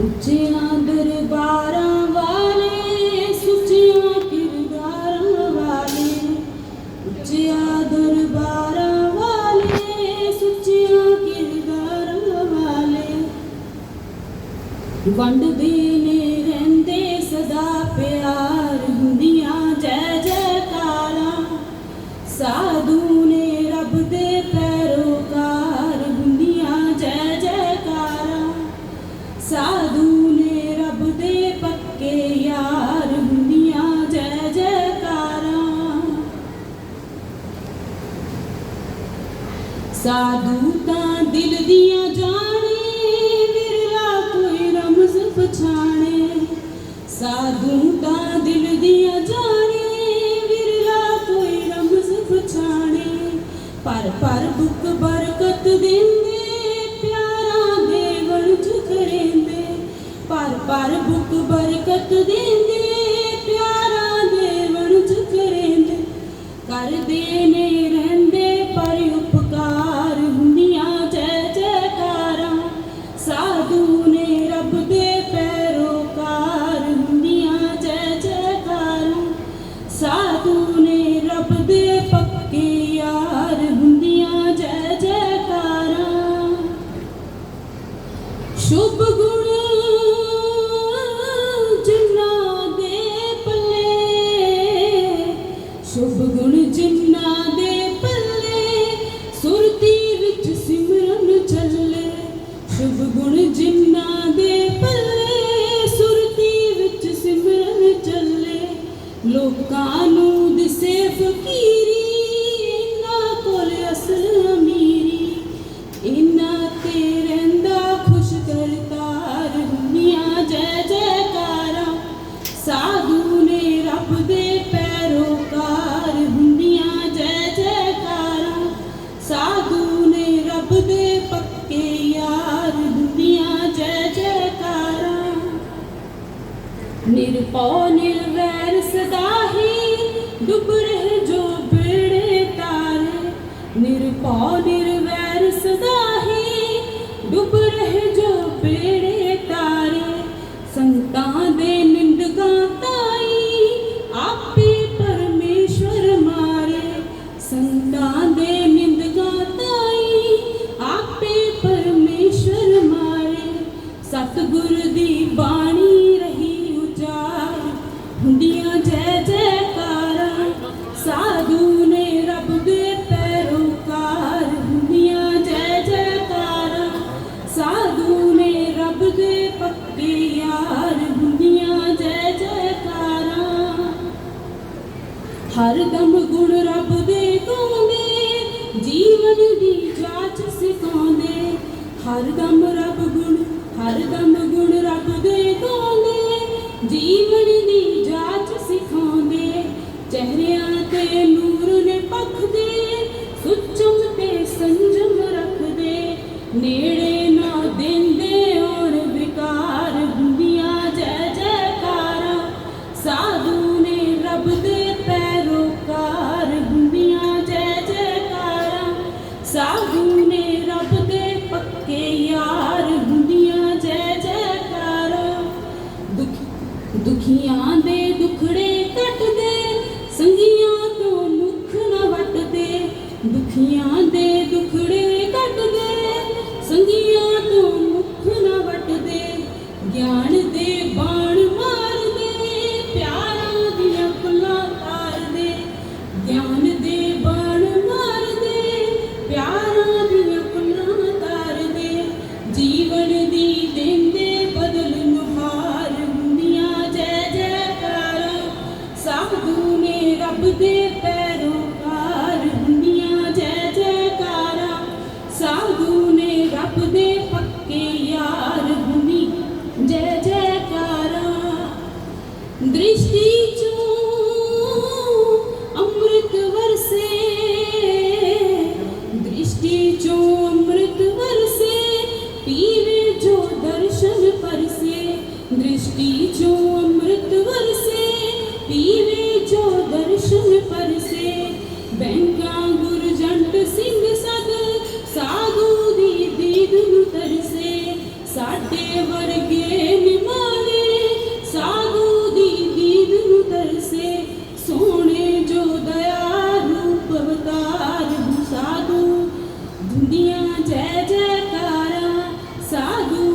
ਉੱਚਿਆਂ ਦਰਬਾਰਾਂ ਵਾਲੇ, ਸੁੱਚਿਆਂ ਕਿਰਦਾਰਾਂ ਵਾਲੇ, ਉੱਚਿਆਂ ਦਰਬਾਰਾਂ ਵਾਲੇ, ਸੁੱਚਿਆਂ ਕਿਰਦਾਰਾਂ ਵਾਲੇ। ਵੰਡਦੇ ਨੇ, ਰਹਿੰਦੇ ਸਦਾ ਪਿਆਰ ਹੁੰਦੀਆਂ, ਜੈ ਜੈਕਾਰਾਂ, ਸਾਧੂ ਸਾਧੂ ਤਾਂ ਦਿਲ ਦੀਆਂ ਜਾਣੇ, ਵਿਰਲਾ ਕੋਈ ਰਮਜ਼ ਪਛਾਣੇ। ਸਾਧੂ ਤਾਂ ਦਿਲ ਦੀਆਂ ਜਾਣੇ, ਵਿਰਲਾ ਕੋਈ ਰਮਜ਼ ਪਛਾਣੇ। ਪਰ ਪਰ ਬੁੱਕ ਬਰਕਤ ਦਿੰਦੇ, ਪਿਆਰਾਂ ਦੇ ਵਣਜ ਕਰੇਂਦੇ ਪਰ ਪਰ ਬੁੱਕ ਨਿਰਪਉ ਨਿਰਵੈਰ ਸਦਾ ਹੀ ਡੁੱਬ ਰਹੇ ਜੋ ਬਿੜੇ ਤਾਰੇ। ਨਿਰਪਉ ਨਿਰਵੈਰ ਸਦਾ ਹਰ ਦਮ ਗੁਣ ਰੱਬ ਦੇ ਗਾਉਂਦੇ, ਜੀਵਨ ਦੀ ਜਾਚ ਸਿਖਾਉਂਦੇ। ਹਰ ਦਮ ਰੱਬ ਗੁਣ, ਹਰ ਦਮ ਗੁਣ ਰੱਬ ਦੇ ਜੀਵਨ ਦੀ ਜਾਚ ਸਿਖਾਉਂਦੇ। ਚਿਹਰਿਆਂ ਤੇ ਨੂਰ ਨੇ ਪਖਦੇ ਤੇ ਸੰਜਮ ਰੱਖਦੇ। ਨੇੜੇ ਨਾ ਦਿੰਦੇ ਔਰ ਵਿਕਾਰ ਦੁਨੀਆ ਜੈ ਜੈਕਾਰਾ ਸਾਧੂ ਨੇ ਰੱਬ ਦੇ ਦੁਖੀਆਂ ਦੇ ਦੁਖੜੇ ਕੱਟਦੇ ਸੰਗੀਆਂ ਤੋਂ ਮੁਖ ਨਾ ਵਟਦੇ ਦੁਖੀਆਂ ਕ੍ਰਿਸ਼ਨ ਪਰਸੇ, ਬੈਂਕਾ ਗੁਰਜੰਟ ਸਿੰਘ ਸਦ, ਸਾਧੂ ਦੀ ਦੀਦ ਨੂੰ ਤਰਸੇ, ਸਾਡੇ ਵਰਗੇ ਨਿਮਾਵੇ ਸਾਧੂ ਦੀ ਦੀਦ ਨੂੰ ਤਰਸੇ, ਸੋਹਣੇ ਜੋ ਦਇਆ ਰੂਪ ਅਵਤਾਰ ਸਾਧੂ, ਦੁਨੀਆ ਜੈ ਜੈਕਾਰਾ, ਸਾਧੂ